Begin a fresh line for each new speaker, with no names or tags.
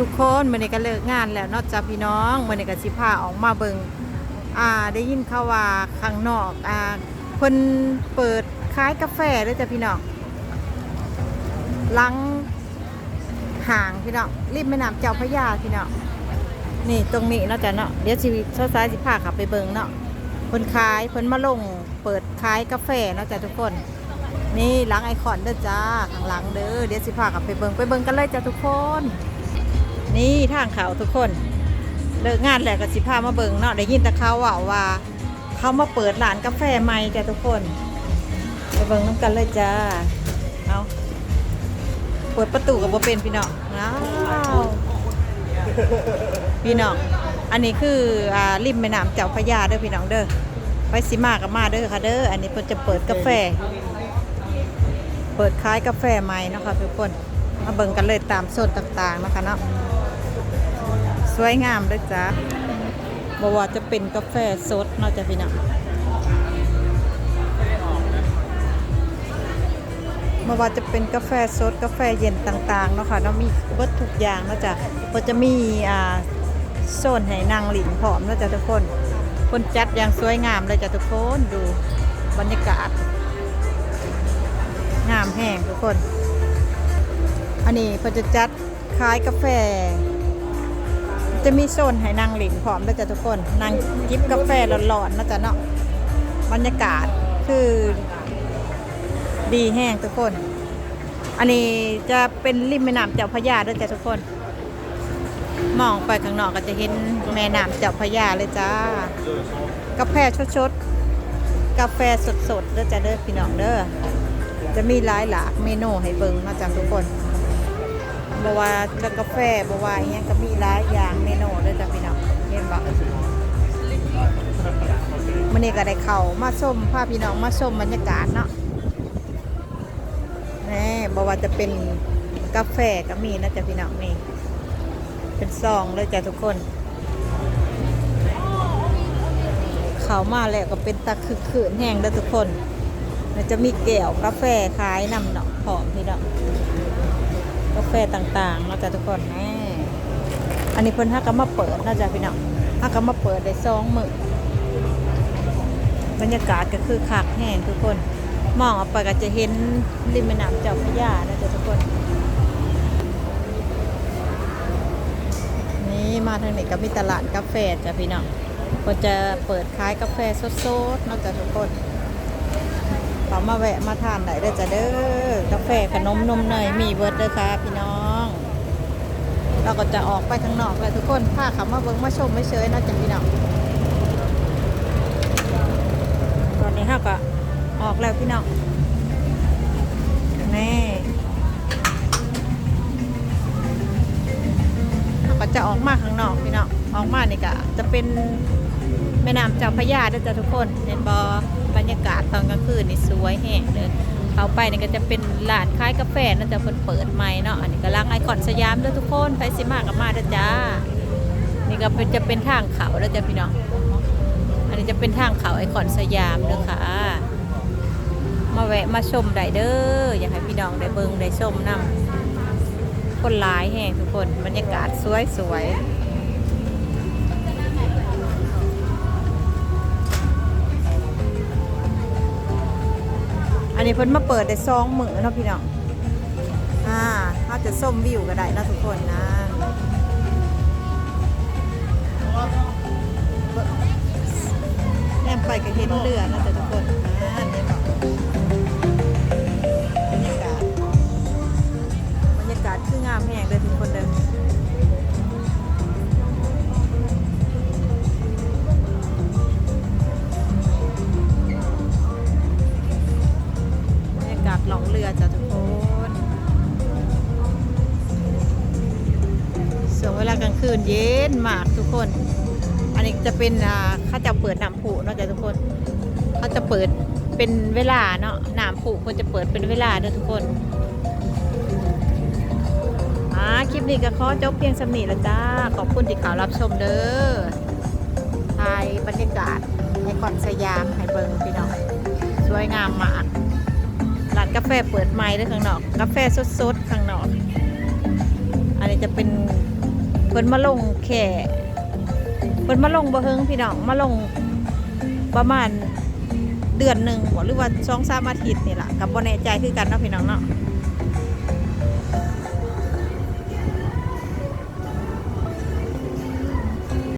ทุกคนมื่อนี้ก็เลิกงานแล้วนอกจากพี่น้องมื่อนี้ก็สิพาออกมาเบิงอ่าได้ยินข่าวว่าข้างนอกอ่าเพิ่นเปิดขายกาแฟด้วยจ้ะพี่น้องลังห่างพี่น้องริมแม่น้ำเจ้าพระยาพี่น้องนี่ตรงนี้นาะจ้ะเนาะเดี๋ยวชีวิตเช้าสายสิพาขับไปเบิงเนาะเพิ่นขายเพิ่นมาลงเปิดขายกาแฟเนาะจ้ะทุกคน นี่หลังไอคอนเด้อจ้าข้างหลังเด้อเดี๋ยวสิพากับไปเบิงไปเบิงกันเลยจ้ะทุกคน นี่ทางเขาทุกคนเลิกงานแล้วก็สิพามาเบิงเนาะได้ยินแต่เขาว่าว่า เขามาเปิดร้านกาแฟใหม่จ้ะทุกคนไปเบิงน้ำกันเลยจ้าเอาเปิดประตูกับบ่เป็นพี่น้องอ้าวพี่น้องอันนี้คืออ่าริมแม่น้ำเจ้าพระยาเด้อพี่น้องเด้อไปสิมากับมาเด้อค่ะเด้ออันนี้เพิ่นจะเปิดกาแฟ เปิดขายกาแฟใหม่เนาะคะทุกคนมาเบิ่งกันเลยตามโซนต่างๆนะคะเนาะ วยงามเลยจ้าบว่าจะเป็นกาแฟสดเนาะจะพี่น้องบว่าจะเป็นกาแฟสดกาแฟเย็นต่างๆเนาะค่ะเนาะมีเบิดทุกอย่างเนาะจ้ะก็จะมีอ่าโซนให้นางหลินพร้อมเนาะจ้ะทุกคน คนจัดอย่างสวยงามเลยจ้ะทุกคนดูบรรยากาศ งามแห้งทุกคน อันนี้เขาจะจัดขายกาแฟ จะมีโซนให้นั่งหลินพร้อมแล้วจ้ะทุกคน นั่งจิบกาแฟร้อนๆนะจ๊ะเนาะบรรยากาศคือดีแห้งทุกคน อันนี้จะเป็นริมแม่น้ำเจ้าพระยาด้วยจ้ะทุกคน มองไปข้างนอกก็จะเห็นแม่น้ำเจ้าพระยาเลยจ้า กาแฟชดๆ กาแฟสดๆเด้อจ้ะเด้อพี่น้องเด้อ จะมีหลายหลากเมนูให้เบิ่งมาจากทุกคน บว่าจะกาแฟบว่าอหยังก็มีหลายอย่างเมนูเลยจ้ะพี่น้องเห็นบอกมันนี้ก็ได้เข้ามาชมพาพี่น้องมาชมบรรยากาศเนาะนี่บว่าจะเป็นกาแฟก็มีนะจ๊ะพี่น้องนี่เป็นซองเลยจ้ะทุกคนเข้ามาแล้วก็เป็นตะคือขืนแห้งเด้อทุกคน มันจะมีแก้วกาแฟขายนำเนาะหอมพี่นาะกาแฟต่างๆนาะจ้ะทุกคนแน่อันนี้เพิ่นฮักก็มาเปิดเนาะจ้ะพี่เนาะฮักก็มาเปิดได้สองมือบรรยากาศก็คือคักแห้งทุกคน มองออกไปก็จะเห็นริมแม่น้ำเจ้าพระยานะจ๊ะทุกคน นี่มาทางนี้ก็มีตลาดกาแฟจ้ะพี่น้องก็จะเปิดขายกาแฟสดๆนาะจ้ะทุกคน เขามาแวะมาทานได้เด้อจ้ะเด้อกาแฟขนมนมเนยมีเบิร์ดเด้อค่ะพี่น้อง เราก็จะออกไปข้างนอกเลยทุกคนพาเขามาเบิ้งมาชมไม่เฉยนะจ้ะพี่น้องตอนนี้เราก็ออกแล้วพี่น้องนี่เราก็จะออกมาข้างนอกพี่น้องออกมานี่ก็จะเป็น แม่น้ำเจ้าพระยาเด้อจ้ะทุกคนเห็นบอบรรยากาศตอนกลางคืนนี่สวยแห้งเลยเข้าไปนี่ก็จะเป็นร้านขายกาแฟนะจ๊ะเพิ่นเปิดใหม่เนาะอันนี้ก็ร้านไอคอนสยามเด้อทุกคนไปสิมากับมาเด้อจ้า นี่ก็เป็นจะเป็นทางเขาเด้อจ้ะพี่น้องอันนี้จะเป็นทางเขาไอคอนสยามเด้อค่ะมาแวะมาชมได้เด้ออยากให้พี่น้องได้เบิ่งได้ชมนํคนหลายแห้งทุกคนบรรยากาศสวยสวย นี้เพิ่นมาเปิดได้ซองมือเนาะพี่น้องอ่าเขาจะส้มวิวก็ได้นะทุกคนนะแนมไปก็เห็นเรือนะแต่ทุกคนอ่าเนี่ยบอก คืนเย็นมากทุกคน อันนี้จะเป็นอ่าเขาจะเปิดน้ำผุเนาะจ้ะทุกคนเขาจะเปิดเป็นเวลาเนาะน้ำผุคนจะเปิดเป็นเวลาเด้อทุกคนอ่าคลิปนี้ก็ขอจบเพียงสำนีแล้วจ้า ขอบคุณที่ขาวรับชมเด้อถ่ายบรรยากาศในก่อนสยามให้เบิงพี่น้องสวยงามมากร้านกาแฟเปิดใหม่ด้วยข้างนอก กาแฟสดๆข้างนอก อันนี้จะเป็น เพิ่นมาลงแค่เพิ่นมาลงบ่เฮิงพี่น้องมาลงประมาณเดือนหนึ่งบ่หรือว่าสองสามอาทิตย์นี่ล่ะกับบ่แน่ใจคือกันเนาะพี่น้องเนาะ